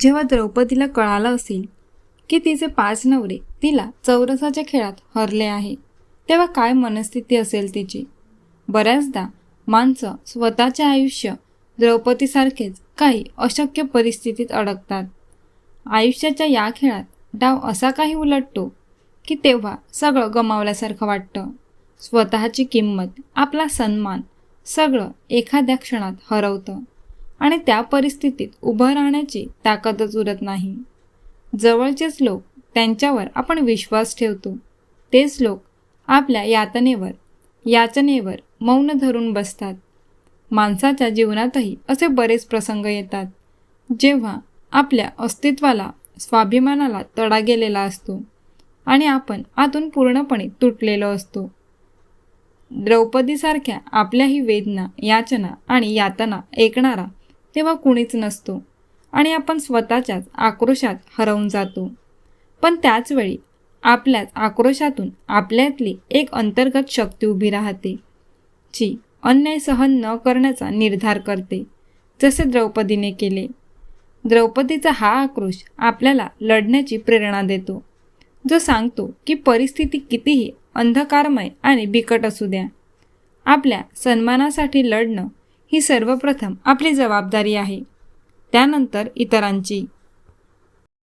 जेव्हा द्रौपदीला कळालं असेल की तिचे पाच नवरे तिला चौरसाच्या खेळात हरले आहे तेव्हा काय मनस्थिती असेल तिची? बऱ्याचदा माणसं स्वतःचे आयुष्य द्रौपदीसारखेच काही अशक्य परिस्थितीत अडकतात. आयुष्याच्या या खेळात डाव असा काही उलटतो की तेव्हा सगळं गमावल्यासारखं वाटतं. स्वतःची किंमत आपला सन्मान सगळं एखाद्या क्षणात हरवतं. आणि त्या परिस्थितीत उभं राहण्याची ताकदच उरत नाही. जवळचेच लोक त्यांच्यावर आपण विश्वास ठेवतो. तेच लोक आपल्या यातनेवर याचनेवर मौन धरून बसतात. माणसाच्या जीवनातही असे बरेच प्रसंग येतात. जेव्हा आपल्या अस्तित्वाला स्वाभिमानाला तडा गेलेला असतो आणि आपण आतून पूर्णपणे तुटलेलो असतो. द्रौपदीसारख्या आपल्याही वेदना याचना आणि यातना ऐकणारा तेव्हा कुणीच नसतो. आणि आपण स्वतःच्याच आक्रोशात हरवून जातो. पण त्याचवेळी आपल्याच आक्रोशातून आपल्यातली एक अंतर्गत शक्ती उभी राहते जी अन्याय सहन न करण्याचा निर्धार करते. जसे द्रौपदीने केले. द्रौपदीचा हा आक्रोश आपल्याला लढण्याची प्रेरणा देतो. जो सांगतो की परिस्थिती कितीही अंधकारमय आणि बिकट असू द्या. आपल्या सन्मानासाठी लढणं ही सर्वप्रथम आपली जबाबदारी आहे. त्यानंतर इतरांची.